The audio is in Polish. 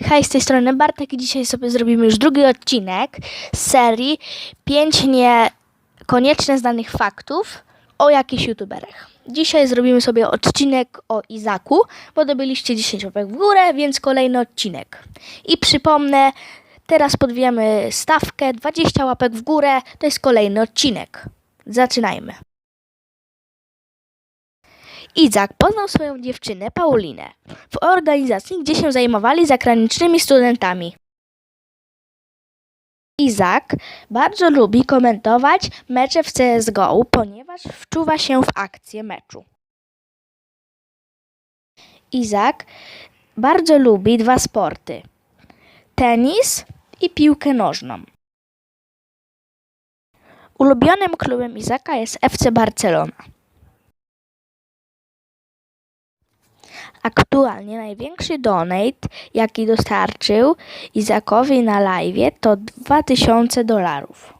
Hej, z tej strony Bartek i dzisiaj sobie zrobimy już drugi odcinek z serii 5 niekoniecznie znanych faktów o jakichś youtuberach. Dzisiaj zrobimy sobie odcinek o Izaku, bo dobyliście 10 łapek w górę, więc kolejny odcinek. I przypomnę, teraz podwijamy stawkę 20 łapek w górę, to jest kolejny odcinek. Zaczynajmy. Izak poznał swoją dziewczynę Paulinę w organizacji, gdzie się zajmowali zagranicznymi studentami. Izak bardzo lubi komentować mecze w CSGO, ponieważ wczuwa się w akcję meczu. Izak bardzo lubi dwa sporty: tenis i piłkę nożną. Ulubionym klubem Izaka jest FC Barcelona. Aktualnie największy donate, jaki dostarczył Izakowi na live, to 2000 dolarów.